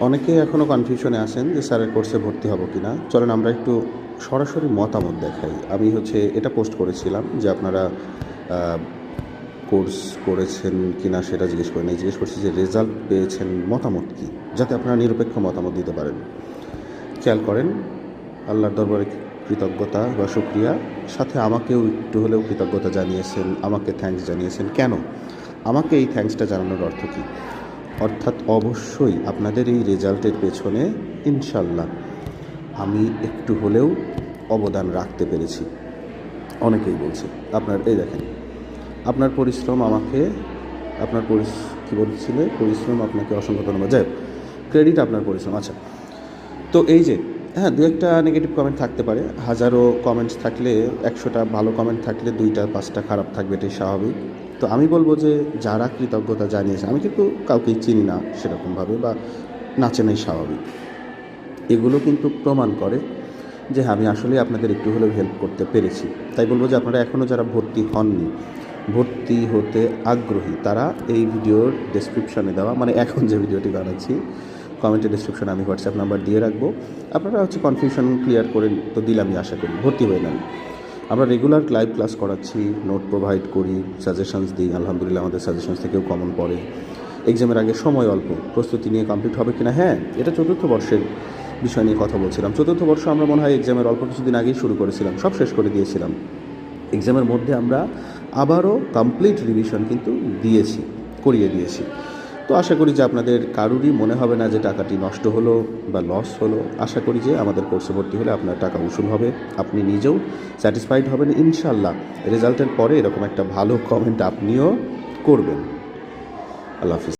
অনেকে এখনও কনফিউশনে আছেন যে স্যারের কোর্সে ভর্তি হব কি না চলেন আমরা একটু সরাসরি মতামত দেখাই। আমি হচ্ছে এটা পোস্ট করেছিলাম যে আপনারা কোর্স করেছেন কি না সেটা জিজ্ঞেস করি নাই জিজ্ঞেস করছি যে রেজাল্ট পেয়েছেন মতামত কি? যাতে আপনারা নিরপেক্ষ মতামত দিতে পারেন। খেয়াল করেন, আল্লাহর দরবারে কৃতজ্ঞতা বা শুক্রিয়া। সাথে আমাকেও একটু হলেও কৃতজ্ঞতা জানিয়েছেন, আমাকে থ্যাঙ্কস জানিয়েছেন। কেন? আমাকে এই থ্যাঙ্কসটা জানানোর অর্থ কী? অর্থাৎ অবশ্যই আপনাদের এই রেজাল্টের পেছনে ইনশাল্লাহ আমি একটু হলেও অবদান রাখতে পেরেছি। অনেকেই বলছে, আপনার, এই দেখেন, আপনার পরিশ্রম আমাকে, আপনার পরিশ, কী বলছিলে? পরিশ্রম আপনাকে অসংখ্য ধন্যবাদ। যাই ক্রেডিট আপনার পরিশ্রম। আচ্ছা তো এই যে হ্যাঁ দু একটা নেগেটিভ কমেন্ট থাকতে পারে। হাজারো কমেন্টস থাকলে, একশোটা ভালো কমেন্ট থাকলে, দুইটা, পাঁচটা খারাপ থাকবে, এটাই স্বাভাবিক। তো আমি বলব যে যারা কৃতজ্ঞতা জানিয়েছে, আমি কিন্তু কাউকেই চিনি না সেরকমভাবে বা না চেনাই স্বাভাবিক। এগুলো কিন্তু প্রমাণ করে যে আমি আসলে আপনাদের একটু হলেও হেল্প করতে পেরেছি। তাই বলব যে আপনারা এখনও যারা ভর্তি হননি, ভর্তি হতে আগ্রহী, তারা এই ভিডিওর ডেসক্রিপশনে দেওয়া মানে এখন যে ভিডিওটি বানাচ্ছি কমেন্টের ডিসক্রিপশনে আমি হোয়াটসঅ্যাপ নাম্বার দিয়ে রাখব। আপনারা হচ্ছে কনফিউশন ক্লিয়ার করে তো দিলামই আশা করি, ভর্তি হয়ে নেন। আমরা রেগুলার লাইভ ক্লাস করাচ্ছি নোট প্রোভাইড করি সাজেশনস দিই, আলহামদুলিল্লাহ আমাদের সাজেশনস থেকেও কমন পড়ে। এক্সামের আগে সময় অল্প, প্রস্তুতি নিয়ে কমপ্লিট হবে কিনা? হ্যাঁ এটা চতুর্থ বর্ষের বিষয় নিয়ে কথা বলছিলাম। চতুর্থ বর্ষ আমরা মনে হয় এক্সামের অল্প কিছুদিন আগেই শুরু করেছিলাম, সব শেষ করে দিয়েছিলাম। এক্সামের মধ্যে আমরা আবারও কমপ্লিট রিভিশন কিন্তু দিয়েছি, করিয়ে দিয়েছি। তো আশা করি যে আপনাদের কারুরই মনে হবে না যে টাকাটি নষ্ট হলো বা লস হলো। আশা করি যে আমাদের কোর্সে ভর্তি হলে আপনার টাকা উসুল হবে। আপনি নিজেও স্যাটিসফাইড হবেন। ইনশাল্লাহ রেজাল্টের পরে এরকম একটা ভালো কমেন্ট আপনিও করবেন। আল্লাহ হাফিজ।